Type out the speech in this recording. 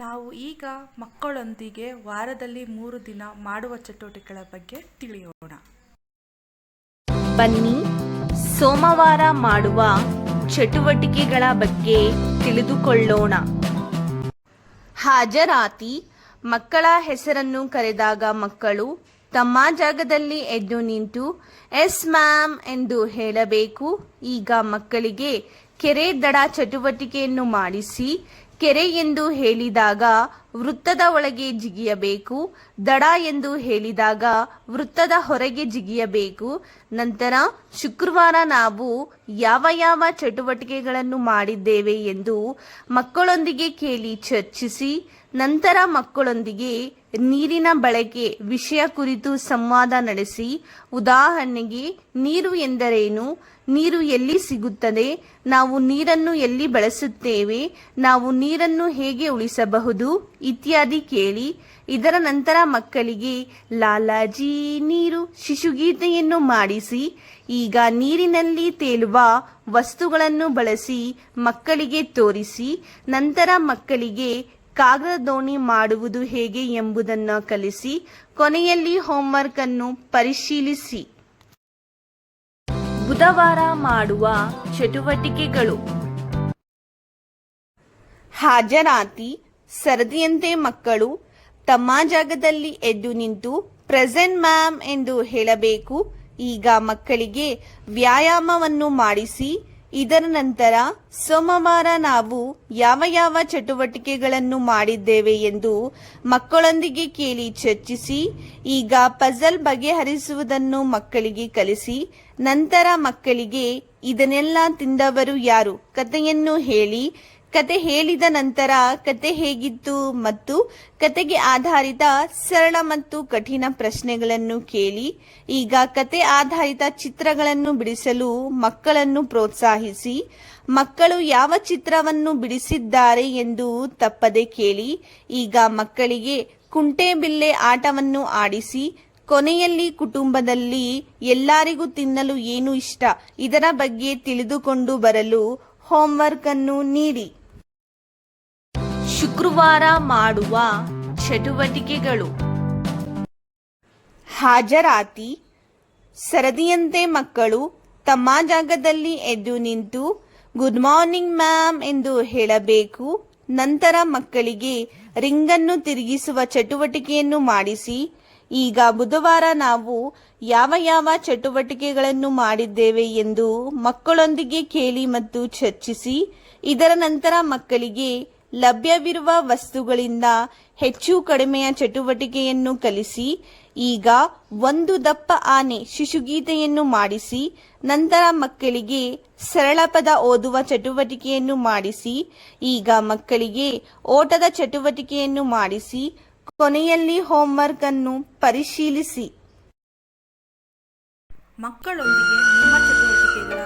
ನಾವು ಈಗ ಮಕ್ಕಳೊಂದಿಗೆ ವಾರದಲ್ಲಿ ಮೂರು ದಿನ ಮಾಡುವ ಚಟುವಟಿಕೆಗಳ ಬಗ್ಗೆ ತಿಳಿಯೋಣ. ಬನ್ನಿ, ಸೋಮವಾರ ಮಾಡುವ ಚಟುವಟಿಕೆಗಳ ಬಗ್ಗೆ ತಿಳಿದುಕೊಳ್ಳೋಣ. ಹಾಜರಾತಿ, ಮಕ್ಕಳ ಹೆಸರನ್ನು ಕರೆದಾಗ ಮಕ್ಕಳು ತಮ್ಮ ಜಾಗದಲ್ಲಿ ಎದ್ದು ನಿಂತು, ಎಸ್ ಮ್ಯಾಮ್ ಎಂದು ಹೇಳಬೇಕು. ಈಗ ಮಕ್ಕಳಿಗೆ ಕೆರೆ ದಡ ಚಟುವಟಿಕೆಯನ್ನು ಮಾಡಿಸಿ ಕೆರೆ ಎಂದು ಹೇಳಿದಾಗ ವೃತ್ತದ ಒಳಗೆ ಜಿಗಿಯಬೇಕು, ದಡ ಎಂದು ಹೇಳಿದಾಗ ವೃತ್ತದ ಹೊರಗೆ ಜಿಗಿಯಬೇಕು. ನಂತರ ಶುಕ್ರವಾರ ನಾವು ಯಾವ ಯಾವ ಚಟುವಟಿಕೆಗಳನ್ನು ಮಾಡಿದ್ದೇವೆ ಎಂದು ಮಕ್ಕಳೊಂದಿಗೆ ಕೇಳಿ ಚರ್ಚಿಸಿ, ನಂತರ ಮಕ್ಕಳೊಂದಿಗೆ ನೀರಿನ ಬಳಕೆ ವಿಷಯ ಕುರಿತು ಸಂವಾದ ನಡೆಸಿ, ಉದಾಹರಣೆಗೆ ನೀರು ಎಂದರೇನು? ನೀರು ಎಲ್ಲಿ ಸಿಗುತ್ತದೆ? ನಾವು ನೀರನ್ನು ಎಲ್ಲಿ ಬಳಸುತ್ತೇವೆ? ನಾವು ನೀರನ್ನು ಹೇಗೆ ಉಳಿಸಬಹುದು? ಇತ್ಯಾದಿ ಕೇಳಿ ಇದರ ನಂತರ ಮಕ್ಕಳಿಗೆ, ಲಾಲಾಜಿ, ನೀರು, ಶಿಶುಗೀತೆಯನ್ನು ಮಾಡಿಸಿ, ಈಗ ನೀರಿನಲ್ಲಿ ತೇಲುವ ವಸ್ತುಗಳನ್ನು ಬಳಸಿ ಮಕ್ಕಳಿಗೆ ತೋರಿಸಿ, ನಂತರ ಮಕ್ಕಳಿಗೆ ಕಾಗದ ದೋಣಿ ಮಾಡುವುದು ಹೇಗೆ ಎಂಬುದನ್ನು ಕಲಿಸಿ, ಕೊನೆಯಲ್ಲಿ ಹೋಮ್ವರ್ಕ್ ಅನ್ನು ಪರಿಶೀಲಿಸಿ. ಬುಧವಾರ ಮಾಡುವ ಚಟುವಟಿಕೆಗಳು. ಹಾಜರಾತಿ ಸರದಿಯಂತೆ ಮಕ್ಕಳು ತಮ್ಮ ಜಾಗದಲ್ಲಿ ಎದ್ದು ನಿಂತು, ಪ್ರೆಸೆಂಟ್ ಮ್ಯಾಮ್ ಎಂದು ಹೇಳಬೇಕು. ಈಗ ಮಕ್ಕಳಿಗೆ ವ್ಯಾಯಾಮವನ್ನು ಮಾಡಿಸಿ, ಇದರ ನಂತರ ಸೋಮವಾರ ನಾವು ಯಾವ ಯಾವ ಚಟುವಟಿಕೆಗಳನ್ನು ಮಾಡಿದ್ದೇವೆ ಎಂದು ಮಕ್ಕಳೊಂದಿಗೆ ಕೇಳಿ ಚರ್ಚಿಸಿ, ಈಗ ಪಜಲ್ ಬಗೆಹರಿಸುವುದನ್ನು ಮಕ್ಕಳಿಗೆ ಕಲಿಸಿ, ನಂತರ ಮಕ್ಕಳಿಗೆ ಇದನ್ನೆಲ್ಲ ತಿಂದವರು ಯಾರು ಕಥೆಯನ್ನು ಹೇಳಿ ಕತೆ ಹೇಳಿದ ನಂತರ ಕತೆ ಹೇಗಿತ್ತು ಮತ್ತು ಕತೆಗೆ ಆಧಾರಿತ ಸರಳ ಮತ್ತು ಕಠಿಣ ಪ್ರಶ್ನೆಗಳನ್ನು ಕೇಳಿ, ಈಗ ಕತೆ ಆಧಾರಿತ ಚಿತ್ರಗಳನ್ನು ಬಿಡಿಸಲು ಮಕ್ಕಳನ್ನು ಪ್ರೋತ್ಸಾಹಿಸಿ, ಮಕ್ಕಳು ಯಾವ ಚಿತ್ರವನ್ನು ಬಿಡಿಸಿದ್ದಾರೆ ಎಂದು ತಪ್ಪದೆ ಕೇಳಿ, ಈಗ ಮಕ್ಕಳಿಗೆ ಕುಂಟೆಬಿಲ್ಲೆ ಆಟವನ್ನು ಆಡಿಸಿ, ಕೊನೆಯಲ್ಲಿ ಕುಟುಂಬದಲ್ಲಿ ಎಲ್ಲರಿಗೂ ತಿನ್ನಲು ಏನು ಇಷ್ಟ ಇದರ ಬಗ್ಗೆ ತಿಳಿದುಕೊಂಡು ಬರಲು ಹೋಮ್ವರ್ಕ್ ಅನ್ನು ನೀಡಿ. ಶುಕ್ರವಾರ ಮಾಡುವ ಚಟುವಟಿಕೆಗಳು. ಹಾಜರಾತಿ. ಸರದಿಯಂತೆ ಮಕ್ಕಳು ತಮ್ಮ ಜಾಗದಲ್ಲಿ ಎದ್ದು ನಿಂತು, ಗುಡ್ ಮಾರ್ನಿಂಗ್ ಮ್ಯಾಮ್ ಎಂದು ಹೇಳಬೇಕು. ನಂತರ ಮಕ್ಕಳಿಗೆ ರಿಂಗನ್ನು ತಿರುಗಿಸುವ ಚಟುವಟಿಕೆಯನ್ನು ಮಾಡಿಸಿ. ಈಗ ಬುಧವಾರ ನಾವು ಯಾವ ಯಾವ ಚಟುವಟಿಕೆಗಳನ್ನು ಮಾಡಿದ್ದೇವೆ ಎಂದು ಮಕ್ಕಳೊಂದಿಗೆ ಕೇಳಿ ಮತ್ತು ಚರ್ಚಿಸಿ. ಇದರ ನಂತರ ಮಕ್ಕಳಿಗೆ ಲಭ್ಯವಿರುವ ವಸ್ತುಗಳಿಂದ ಹೆಚ್ಚು ಕಡಿಮೆಯ ಚಟುವಟಿಕೆಯನ್ನು ಕಲಿಸಿ, ಈಗ ಒಂದು ದಪ್ಪ ಆನೆ ಶಿಶುಗೀತೆಯನ್ನು ಮಾಡಿಸಿ, ನಂತರ ಮಕ್ಕಳಿಗೆ ಸರಳ ಪದ ಓದುವ ಚಟುವಟಿಕೆಯನ್ನು ಮಾಡಿಸಿ, ಈಗ ಮಕ್ಕಳಿಗೆ ಓಟದ ಚಟುವಟಿಕೆಯನ್ನು ಮಾಡಿಸಿ, ಕೊನೆಯಲ್ಲಿ ಹೋಮ್ವರ್ಕ್ ಅನ್ನು ಪರಿಶೀಲಿಸಿ. ಮಕ್ಕಳೊಂದಿಗೆ ನಿಮ್ಮ ಚಟುವಟಿಕೆಗಳ